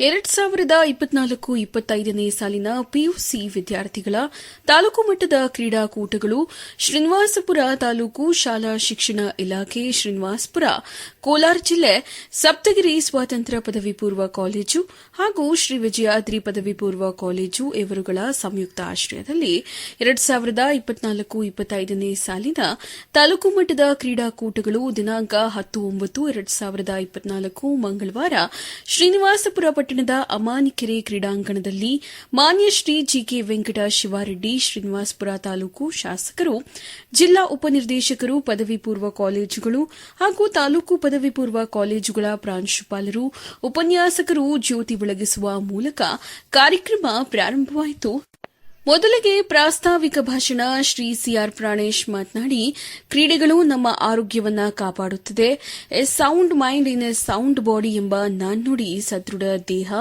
ಎರಡ್ ಸಾವಿರದ ಇಪ್ಪತ್ನಾಲ್ಕು ಇಪ್ಪತ್ತೈದನೇ ಸಾಲಿನ ಪಿಯುಸಿ ವಿದ್ಯಾರ್ಥಿಗಳ ತಾಲೂಕು ಮಟ್ಟದ ಕ್ರೀಡಾಕೂಟಗಳು ಶ್ರೀನಿವಾಸಪುರ ತಾಲೂಕು ಶಾಲಾ ಶಿಕ್ಷಣ ಇಲಾಖೆ ಶ್ರೀನಿವಾಸಪುರ, ಕೋಲಾರ ಜಿಲ್ಲೆ, ಸಪ್ತಗಿರಿ ಸ್ವಾತಂತ್ರ್ಯ ಪದವಿ ಪೂರ್ವ ಕಾಲೇಜು ಹಾಗೂ ಶ್ರೀ ವಿಜಯಾದ್ರಿ ಪದವಿ ಪೂರ್ವ ಕಾಲೇಜು ಇವರುಗಳ ಸಂಯುಕ್ತ ಆಶ್ರಯದಲ್ಲಿ ಎರಡ್ ಸಾವಿರದ ಇಪ್ಪತ್ನಾಲ್ಕು ಇಪ್ಪತ್ತೈದನೇ ಸಾಲಿನ ತಾಲೂಕು ಮಟ್ಟದ ಕ್ರೀಡಾಕೂಟಗಳು ದಿನಾಂಕ ಹತ್ತು ಒಂಬತ್ತು ಎರಡ್ ಸಾವಿರದ ಇಪ್ಪತ್ನಾಲ್ಕು ಮಂಗಳವಾರ ಶ್ರೀನಿವಾಸಪುರ ಪಟ್ಟಣದ ಅಮಾನಿಕೆರೆ ಕ್ರೀಡಾಂಗಣದಲ್ಲಿ ಮಾನ್ಯ ಶ್ರೀ ಜಿಕೆ ವೆಂಕಟ ಶಿವಾರೆಡ್ಡಿ ಶ್ರೀನಿವಾಸಪುರ ತಾಲೂಕು ಶಾಸಕರು, ಜಿಲ್ಲಾ ಉಪನಿರ್ದೇಶಕರು, ಪದವಿ ಪೂರ್ವ ಕಾಲೇಜುಗಳು ಹಾಗೂ ತಾಲೂಕು ಪದವಿ ಪೂರ್ವ ಕಾಲೇಜುಗಳ ಪ್ರಾಂಶುಪಾಲರು, ಉಪನ್ಯಾಸಕರು ಜ್ಯೋತಿ ಬೆಳಗಿಸುವ ಮೂಲಕ ಕಾರ್ಯಕ್ರಮ ಪ್ರಾರಂಭವಾಯಿತು. ಮೊದಲಿಗೆ ಪ್ರಾಸ್ತಾವಿಕ ಭಾಷಣ ಶ್ರೀ ಸಿಆರ್ ಪ್ರಾಣೇಶ್ ಮಾತನಾಡಿ, ಕ್ರೀಡೆಗಳು ನಮ್ಮ ಆರೋಗ್ಯವನ್ನು ಕಾಪಾಡುತ್ತದೆ. A sound mind in a sound body ಎಂಬ ನಾಣ್ಣುಡಿ ಸದೃಢ ದೇಹ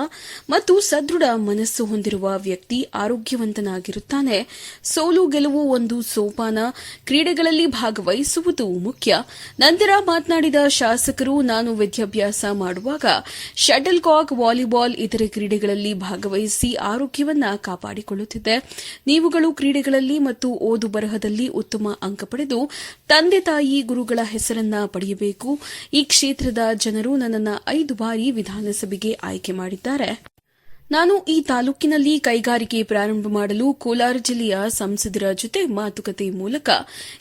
ಮತ್ತು ಸದೃಢ ಮನಸ್ಸು ಹೊಂದಿರುವ ವ್ಯಕ್ತಿ ಆರೋಗ್ಯವಂತನಾಗಿರುತ್ತಾನೆ. ಸೋಲು ಗೆಲುವು ಒಂದು ಸೋಪಾನ. ಕ್ರೀಡೆಗಳಲ್ಲಿ ಭಾಗವಹಿಸುವುದು ಮುಖ್ಯ. ನಂತರ ಮಾತನಾಡಿದ ಶಾಸಕರು, ನಾನು ವಿದ್ಯಾಭ್ಯಾಸ ಮಾಡುವಾಗ ಶಟಲ್ ಕಾಕ್ ವಾಲಿಬಾಲ್ ಇತರೆ ಕ್ರೀಡೆಗಳಲ್ಲಿ ಭಾಗವಹಿಸಿ ಆರೋಗ್ಯವನ್ನು ಕಾಪಾಡಿಕೊಳ್ಳುತ್ತಿದ್ದೆ. ನೀವುಗಳು ಕ್ರೀಡೆಗಳಲ್ಲಿ ಮತ್ತು ಓದು ಬರಹದಲ್ಲಿ ಉತ್ತಮ ಅಂಕ ಪಡೆದು ತಂದೆ ತಾಯಿ ಗುರುಗಳ ಹೆಸರನ್ನ ಪಡೆಯಬೇಕು. ಈ ಕ್ಷೇತ್ರದ ಜನರು ನನ್ನನ್ನು ಐದು ಬಾರಿ ವಿಧಾನಸಭೆಗೆ ಆಯ್ಕೆ ಮಾಡಿದ್ದಾರೆ. ನಾನು ಈ ತಾಲೂಕಿನಲ್ಲಿ ಕೈಗಾರಿಕೆ ಪ್ರಾರಂಭ ಮಾಡಲು ಕೋಲಾರ ಜಿಲ್ಲೆಯ ಸಂಸದರ ಜೊತೆ ಮಾತುಕತೆ ಮೂಲಕ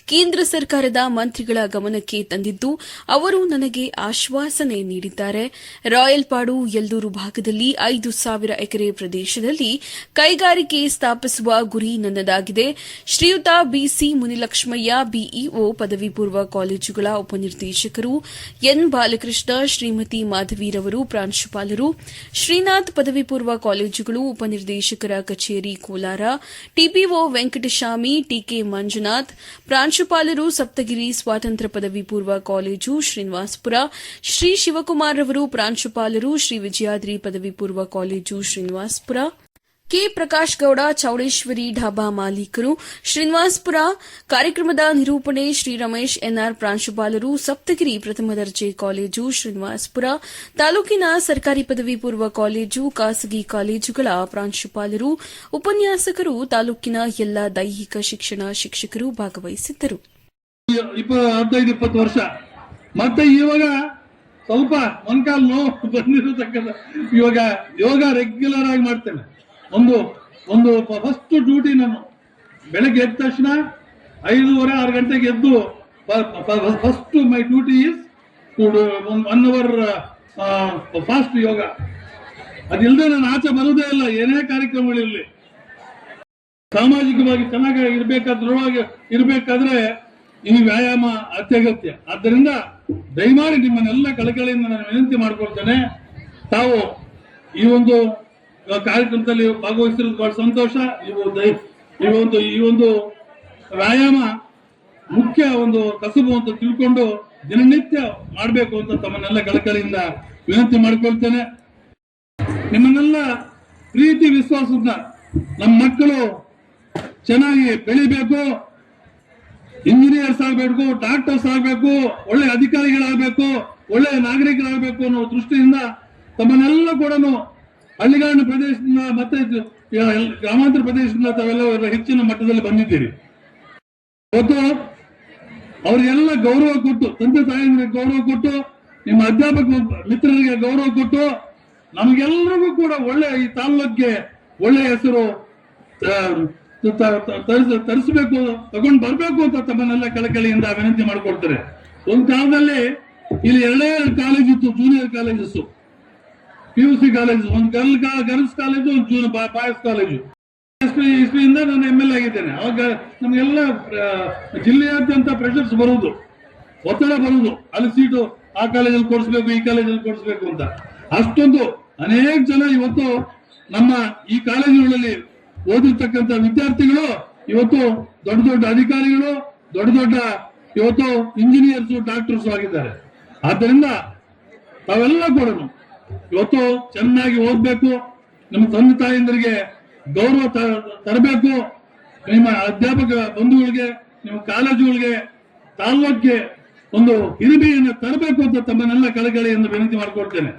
ಕೇಂದ್ರ ಸರ್ಕಾರದ ಮಂತ್ರಿಗಳ ಗಮನಕ್ಕೆ ತಂದಿದ್ದು, ಅವರು ನನಗೆ ಆಶ್ವಾಸನೆ ನೀಡಿದ್ದಾರೆ. ರಾಯಲ್ಪಾಡು ಯಲ್ದೂರು ಭಾಗದಲ್ಲಿ ಐದು ಸಾವಿರ ಎಕರೆ ಪ್ರದೇಶದಲ್ಲಿ ಕೈಗಾರಿಕೆ ಸ್ಥಾಪಿಸುವ ಗುರಿ ನನ್ನದಾಗಿದೆ. ಶ್ರೀಯುತ ಬಿಸಿ ಮುನಿಲಕ್ಷ್ಮಯ್ಯ ಬಿಇಒ ಪದವಿ ಪೂರ್ವ ಕಾಲೇಜುಗಳ ಉಪನಿರ್ದೇಶಕರು, ಎನ್ ಬಾಲಕೃಷ್ಣ, ಶ್ರೀಮತಿ ಮಾಧವೀರವರು, ಪ್ರಾಂಶುಪಾಲರು, ಶ್ರೀನಾಥ್ ಪದವಿ ಪೂರ್ವ ಕಾಲೇಜುಗಳು, ಉಪನಿರ್ದೇಶಕರ ಕಚೇರಿ ಕೋಲಾರ, ಟಿಪಿಒ ವೆಂಕಟಸ್ವಾಮಿ, ಟಿಕೆ ಮಂಜುನಾಥ್, ಪ್ರಾಂಶುಪಾಲರು ಸಪ್ತಗಿರಿ ಸ್ವಾತಂತ್ರ್ಯ ಪದವಿ ಪೂರ್ವ ಕಾಲೇಜು ಶ್ರೀನಿವಾಸಪುರ, ಶ್ರೀ ಶಿವಕುಮಾರ್ ಅವರು ಪ್ರಾಂಶುಪಾಲರು, ಶ್ರೀ ವಿಜಯಾದ್ರಿ ಪದವಿ ಪೂರ್ವ ಕಾಲೇಜು ಶ್ರೀನಿವಾಸಪುರ. ಕೆ ಪ್ರಕಾಶ್ ಗೌಡ, ಚೌಡೇಶ್ವರಿ ಢಾಬಾ ಮಾಲೀಕರು, ಶ್ರೀನಿವಾಸ್ಪುರ ಕಾರ್ಯಕ್ರಮದ ನಿರೂಪಣೆ ಶ್ರೀ ರಮೇಶ್ ಎನ್ಆರ್ ಪ್ರಾಂಶುಪಾಲರು, ಸಪ್ತಗಿರಿ ಪ್ರಥಮ ದರ್ಜೆ ಕಾಲೇಜು, ಶ್ರೀನಿವಾಸ್ಪುರ ತಾಲೂಕಿನ ಸರ್ಕಾರಿ ಪದವಿ ಪೂರ್ವ ಕಾಲೇಜು, ಖಾಸಗಿ ಕಾಲೇಜುಗಳ ಪ್ರಾಂಶುಪಾಲರು, ಉಪನ್ಯಾಸಕರು, ತಾಲೂಕಿನ ಎಲ್ಲ ದೈಹಿಕ ಶಿಕ್ಷಣ ಶಿಕ್ಷಕರು ಭಾಗವಹಿಸಿದ್ದರು. ಮತ್ತೆ ಸ್ವಲ್ಪ ನೋವು ಬಂದಿರತಕ್ಕಂಥ ಇವಾಗ ಯೋಗ ರೆಗ್ಯುಲರ್ ಆಗಿ ಮಾಡ್ತೇನೆ. ಒಂದು ಒಂದು ಫಸ್ಟ್ ಡ್ಯೂಟಿ ನಾನು. ಬೆಳಗ್ಗೆ ಎದ್ದ ತಕ್ಷಣ ಐದೂವರೆ, ಆರು ಗಂಟೆಗೆ ಎದ್ದು first my duty is one hour fast yoga ಅದಿಲ್ಲದೆ ನಾನು ಆಚೆ ಬರೋದೇ ಇಲ್ಲ, ಏನೇ ಕಾರ್ಯಕ್ರಮಗಳಿರಲಿ. ಸಾಮಾಜಿಕವಾಗಿ ಚೆನ್ನಾಗಿ ಇರಬೇಕಾದ್ರೊಳಗೆ ಇರಬೇಕಾದ್ರೆ ಈ ವ್ಯಾಯಾಮ ಅತ್ಯಗತ್ಯ. ಆದ್ದರಿಂದ ದಯಮಾಡಿ ನಿಮ್ಮನ್ನೆಲ್ಲ ಕಳಕಳಿಯಿಂದ ನಾನು ವಿನಂತಿ ಮಾಡ್ಕೊಳ್ತೇನೆ. ತಾವು ಈ ಒಂದು ಕಾರ್ಯಕ್ರಮದಲ್ಲಿ ಭಾಗವಹಿಸಿರೋದು ಬಹಳ ಸಂತೋಷ. ಈ ಒಂದು ಈ ಒಂದು ವ್ಯಾಯಾಮ ಮುಖ್ಯ ಒಂದು ಕಸುಬು ಅಂತ ತಿಳ್ಕೊಂಡು ದಿನನಿತ್ಯ ಮಾಡಬೇಕು ಅಂತ ತಮ್ಮನ್ನೆಲ್ಲ ಕಳಕಳಿಯಿಂದ ವಿನಂತಿ ಮಾಡ್ಕೊಳ್ತೇನೆ. ನಿಮ್ಮನ್ನೆಲ್ಲ ಪ್ರೀತಿ ವಿಶ್ವಾಸದ ನಮ್ಮ ಮಕ್ಕಳು ಚೆನ್ನಾಗಿ ಬೆಳಿಬೇಕು. ಇಂಜಿನಿಯರ್ಸ್ ಆಗಬೇಕು, ಡಾಕ್ಟರ್ಸ್ ಆಗಬೇಕು, ಒಳ್ಳೆ ಅಧಿಕಾರಿಗಳಾಗಬೇಕು, ಒಳ್ಳೆ ನಾಗರಿಕರಾಗಬೇಕು ಅನ್ನೋ ದೃಷ್ಟಿಯಿಂದ ತಮ್ಮನ್ನೆಲ್ಲ ಕೂಡ ಹಳ್ಳಿಗಾಡಿನ ಪ್ರದೇಶದಿಂದ ಮತ್ತೆ ಗ್ರಾಮಾಂತರ ಪ್ರದೇಶದಿಂದ ತಾವೆಲ್ಲ ಹೆಚ್ಚಿನ ಮಟ್ಟದಲ್ಲಿ ಬಂದಿದ್ದೀರಿ. ಇವತ್ತು ಅವರಿಗೆಲ್ಲ ಗೌರವ ಕೊಟ್ಟು, ತಂದೆ ತಾಯಿಗಳಿಗೆ ಗೌರವ ಕೊಟ್ಟು, ನಿಮ್ಮ ಅಧ್ಯಾಪಕ ಮಿತ್ರರಿಗೆ ಗೌರವ ಕೊಟ್ಟು ನಮಗೆಲ್ಲರಿಗೂ ಕೂಡ ಒಳ್ಳೆ ಈ ತಾಲ್ಲೂಕಿಗೆ ಒಳ್ಳೆ ಹೆಸರು ತರಿಸಬೇಕು, ತಗೊಂಡು ಬರಬೇಕು ಅಂತ ತಮ್ಮನ್ನೆಲ್ಲ ಕಳಕಳಿಯಿಂದ ವಿನಂತಿ ಮಾಡಿಕೊಡ್ತಾರೆ ಒಂದು ಕಾಲದಲ್ಲಿ ಇಲ್ಲಿ ಎರಡೇ ಎರಡು ಕಾಲೇಜ್ ಇತ್ತು junior colleges P U C college ಒಂದು ಗರ್ಲ್ ಗರ್ಲ್ಸ್ ಕಾಲೇಜು ಒಂದು ಜೂನ್ ಬಾಯ್ಸ್ ಕಾಲೇಜು ಇಸ್ವಿ ಇಸ್ವಿಯಿಂದ ನಾನು ಎಂ ಎಲ್ ಆಗಿದ್ದೇನೆ. ಅವಾಗ ನಮಗೆಲ್ಲ ಜಿಲ್ಲೆಯಾದ್ಯಂತ ಪ್ರೆಷರ್ಸ್ ಬರುವುದು. ಒತ್ತಡ ಬರುವುದು. ಅಲ್ಲಿ ಸೀಟು ಆ ಕಾಲೇಜಲ್ಲಿ ಕೊಡಿಸ್ಬೇಕು, ಈ ಕಾಲೇಜಲ್ಲಿ ಕೊಡಿಸ್ಬೇಕು ಅಂತ. ಅಷ್ಟೊಂದು ಅನೇಕ ಜನ ಇವತ್ತು ನಮ್ಮ ಈ ಕಾಲೇಜುಗಳಲ್ಲಿ ಓದಿರ್ತಕ್ಕಂಥ ವಿದ್ಯಾರ್ಥಿಗಳು, ಇವತ್ತು ದೊಡ್ಡ ದೊಡ್ಡ ಅಧಿಕಾರಿಗಳು, ದೊಡ್ಡ ದೊಡ್ಡ ಇವತ್ತು ಇಂಜಿನಿಯರ್ಸ್ ಡಾಕ್ಟರ್ಸ್ ಆಗಿದ್ದಾರೆ. ಆದ್ದರಿಂದ ತಾವೆಲ್ಲ ಕೂಡ ಇವತ್ತು ಚೆನ್ನಾಗಿ ಓದ್ಬೇಕು. ನಮ್ಮ ತಂದೆ ತಾಯಂದರಿಗೆ ಗೌರವ ತರಬೇಕು. ನಿಮ್ಮ ಅಧ್ಯಾಪಕ ಬಂಧುಗಳಿಗೆ, ನಿಮ್ಮ ಕಾಲೇಜುಗಳಿಗೆ ತಾಲ್ಲೂಕಿಗೆ ಒಂದು ಹಿರಿಮೆಯನ್ನು ತರಬೇಕು ಅಂತ ತಮ್ಮನ್ನೆಲ್ಲ ಎಂದು ವಿನಂತಿ ಮಾಡಿಕೊಡ್ತೇನೆ.